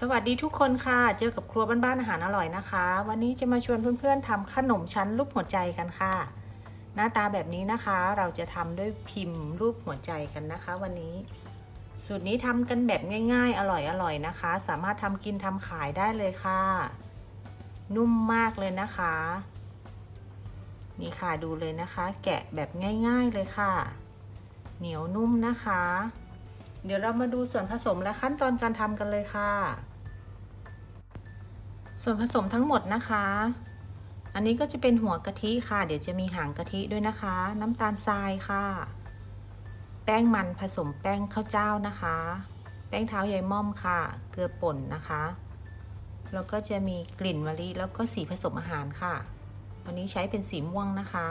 สวัสดีทุกคนค่ะ เจอกับครัวบ้านๆอาหารอร่อยนะคะ วันนี้จะมาชวนเพื่อนๆทำขนมชั้นรูปหัวใจกันค่ะ หน้าตาแบบนี้นะคะ เราจะทำด้วยพิมพ์รูปหัวใจกันนะคะ วันนี้ สูตรนี้ทำกันแบบง่าย ๆ อร่อยๆนะคะ สามารถทำกินทำขายได้เลยค่ะ นุ่มมากเลยนะคะ นี่ค่ะดูเลยนะคะ แกะแบบง่าย ๆเลยค่ะ เหนียวนุ่มนะคะ เดี๋ยวเรามาดูส่วนผสมและขั้นตอนการทำกันเลยค่ะ ส่วนผสมทั้งหมดนะคะ อันนี้ก็จะเป็นหัวกะทิค่ะ เดี๋ยวจะมีหางกะทิด้วยนะคะ น้ำตาลทรายค่ะ แป้งมันผสมแป้งข้าวเจ้านะคะ แป้งเท้ายายม่อมค่ะ เกลือป่นนะคะ แล้วก็จะมีกลิ่นมะลิแล้วก็สีผสมอาหารค่ะ วันนี้ใช้เป็นสีม่วงนะคะ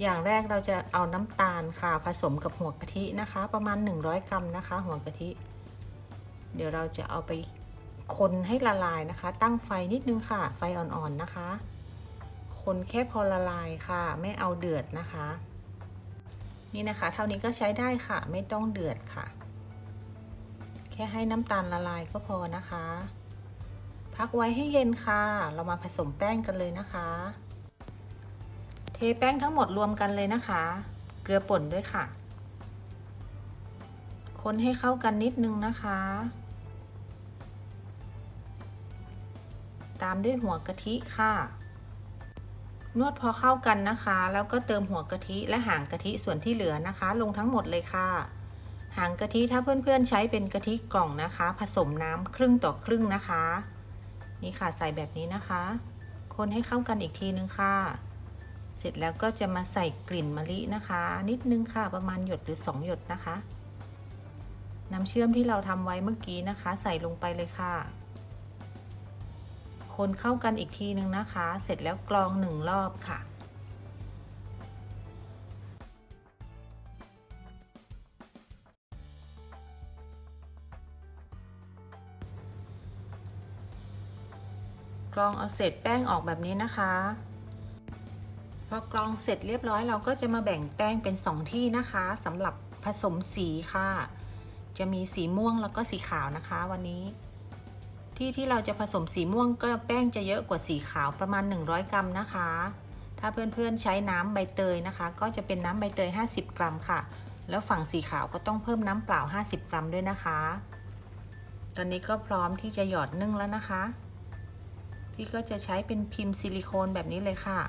อย่างแรกเราจะเอาน้ำตาลค่ะผสมกับหัวกะทินะคะ ประมาณ 100 กรัมนะคะ หัวกะทิ เดี๋ยวเราจะเอาไปคนให้ละลายนะคะ ตั้งไฟนิดนึงค่ะ ไฟอ่อนๆนะคะ คนแค่พอละลายค่ะ ไม่เอาเดือดนะคะ นี่นะคะ เท่านี้ก็ใช้ได้ค่ะ ไม่ต้องเดือดค่ะ แค่ให้น้ำตาลละลายก็พอนะคะ พักไว้ให้เย็นค่ะ เรามาผสมแป้งกันเลยนะคะ แป้งทั้งหมดรวมกันเลยนะคะ เกลือป่นด้วยค่ะ คนให้เข้ากันนิดนึงนะคะ ตามด้วยหัวกะทิค่ะ นวดพอเข้ากันนะคะ แล้วก็เติมหัวกะทิและหางกะทิส่วนที่เหลือนะคะ ลงทั้งหมดเลยค่ะ หางกะทิถ้าเพื่อนๆใช้เป็นกะทิกล่องนะคะ ผสมน้ำครึ่งต่อครึ่งนะคะ นี่ค่ะใส่แบบนี้นะคะ คนให้เข้ากันอีกทีนึงค่ะ เสร็จแล้วก็จะมาใส่กลิ่นมะลินะคะ นิดนึงค่ะประมาณหยดหรือ 2 หยดนะคะ น้ำเชื่อมที่เราทำไว้เมื่อกี้นะคะ ใส่ลงไปเลยค่ะ คนเข้ากันอีกทีนึงนะคะ เสร็จแล้วกรองหนึ่งรอบค่ะกรองเอาเศษแป้งออกแบบนี้นะคะ อกรองเสร็จเรียบร้อยเราก็จะมาแบ่งแป้งเป็น 2 ที่นะคะสำหรับผสมสีค่ะ จะมีสีม่วงแล้วก็สีขาวนะคะ วันนี้ ที่ที่เราจะผสมสีม่วงก็แป้งจะเยอะกว่าสีขาวประมาณ 100 กรัมนะคะ ถ้าเพื่อนๆใช้น้ำใบเตยนะคะ ก็จะเป็นน้ำใบเตย 50 กรัมค่ะ แล้วฝั่งสีขาวก็ต้องเพิ่มน้ำเปล่า 50 กรัมด้วยนะคะ ตอนนี้ก็พร้อมที่จะหยอดนึ่งแล้วนะคะ พี่ก็จะใช้เป็นพิมพ์ซิลิโคนแบบนี้เลยค่ะ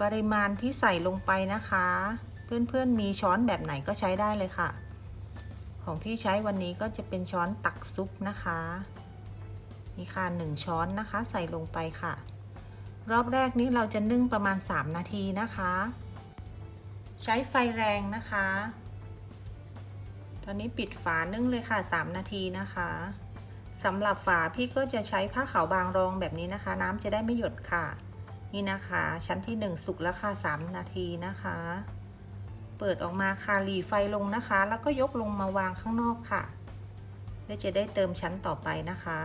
ปริมาณที่ใส่ลงไปนะคะ เพื่อนๆมีช้อนแบบไหนก็ใช้ได้เลยค่ะ ของพี่ใช้วันนี้ก็จะเป็นช้อนตักซุปนะคะนี่ค่ะหนึ่งช้อนนะคะ ใส่ลงไปค่ะ รอบแรกนี้เราจะนึ่งประมาณ 3 นาทีนะคะ ใช้ไฟแรงนะคะ ตอนนี้ปิดฝานึ่งเลยค่ะ 3 นาทีนะคะสำหรับฝาพี่ก็จะใช้ผ้าขาวบางรองแบบนี้นะคะ น้ำจะได้ไม่หยดค่ะ นี่นะคะ ชั้นที่ 1 สุกแล้วค่ะ3นาทีนะคะ เปิดออกมาค่ะหลีไฟลงนะคะ แล้วก็ยกลงมาวางข้างนอกค่ะเพื่อจะได้เติมชั้นต่อไปนะคะ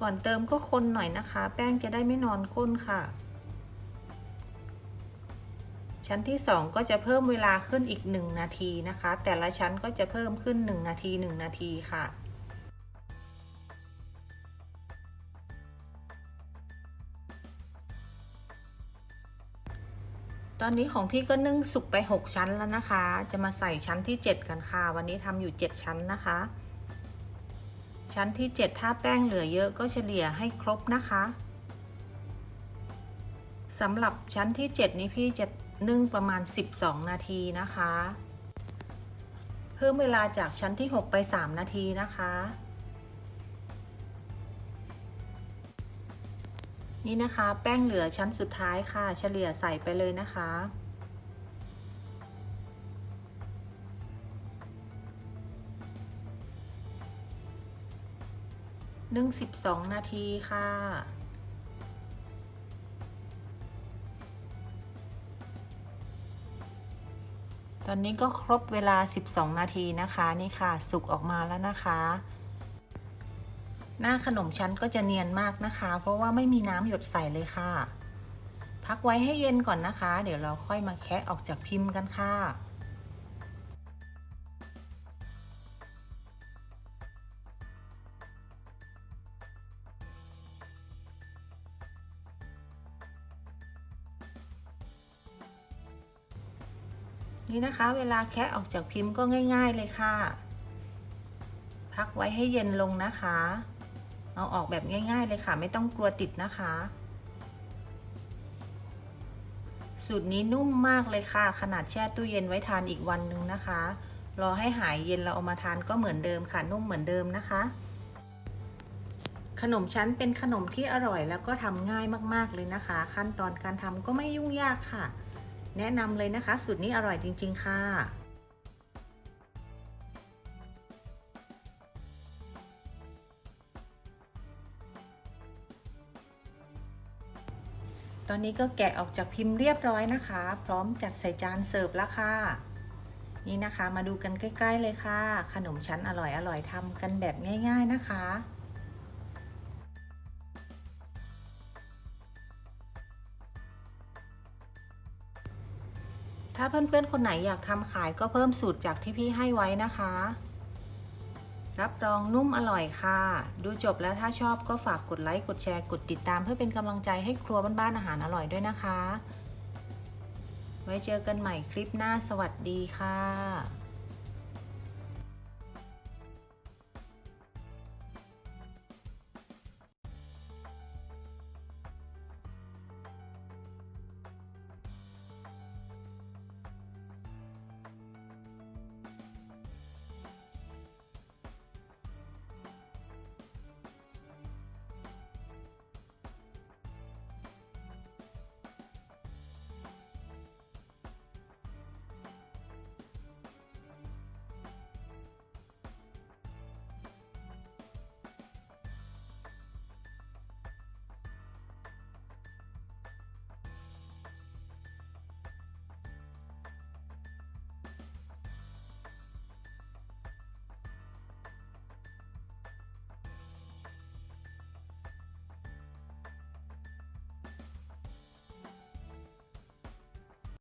ก่อนเติมก็คนหน่อยนะคะ แป้งจะได้ไม่นอนก้นค่ะ ชั้นที่ 2 ก็จะเพิ่มเวลาขึ้นอีก 1 นาทีนะคะ แต่ละชั้นก็จะเพิ่มขึ้น 1 นาที 1 นาทีค่ะ ตอนนี้ของพี่ก็นึ่งสุกไป 6 ชั้นแล้วนะคะ จะมาใส่ชั้นที่ 7 กันค่ะ วันนี้ทำอยู่ 7 ชั้นนะคะ ชั้นที่ 7 ถ้าแป้งเหลือเยอะก็เฉลี่ยให้ครบนะคะสำหรับชั้นที่ 7 นี้พี่จะนึ่งประมาณ 12 นาทีนะคะ เพิ่มเวลาจากชั้นที่ 6 ไป 3 นาทีนะคะ นี่นะคะ แป้งเหลือชั้นสุดท้ายค่ะ เฉลี่ยใส่ไปเลยนะคะ นึ่ง12นาทีค่ะ ตอนนี้ก็ครบเวลา 12 นาทีนะคะ นี่ค่ะ สุกออกมาแล้วนะคะ หน้าขนมชั้นก็จะเนียนมากนะคะ เพราะว่าไม่มีน้ำหยดใส่เลยค่ะ พักไว้ให้เย็นก่อนนะคะ เดี๋ยวเราค่อยมาแคะออกจากพิมพ์กันค่ะนี่นะคะ เวลาแคะออกจากพิมพ์ก็ง่าย ๆเลยค่ะ พักไว้ให้เย็นลงนะคะ เอาออกแบบง่าย ๆ เลยค่ะ ไม่ต้องกลัวติดนะคะ สูตรนี้นุ่มมากเลยค่ะ ขนาดแช่ตู้เย็นไว้ทานอีกวันหนึ่งนะคะ รอให้หายเย็นเราเอามาทานก็เหมือนเดิมค่ะ นุ่มเหมือนเดิมนะคะ ขนมชั้นเป็นขนมที่อร่อยแล้วก็ทำง่ายมากๆเลยนะคะ ขั้นตอนการทำก็ไม่ยุ่งยากค่ะ แนะนำเลยนะคะ สูตรนี้อร่อยจริง ๆ ค่ะ ตอนนี้ก็แกะออกจากพิมพ์เรียบร้อยนะคะ พร้อมจัดใส่จานเสิร์ฟแล้วค่ะ นี่นะคะมาดูกันใกล้ ๆ เลยค่ะ ขนมชั้นอร่อยๆทำกันแบบง่าย ๆนะคะถ้าเพื่อนๆ คนไหนอยากทำขายก็เพิ่มสูตรจากที่พี่ให้ไว้นะคะ รับรองนุ่มอร่อยค่ะ ดูจบแล้วถ้าชอบก็ฝากกดไลค์ กดแชร์ กดติดตามเพื่อเป็นกำลังใจให้ครัวบ้านๆอาหารอร่อยด้วยนะคะ ไว้เจอกันใหม่คลิปหน้าสวัสดีค่ะ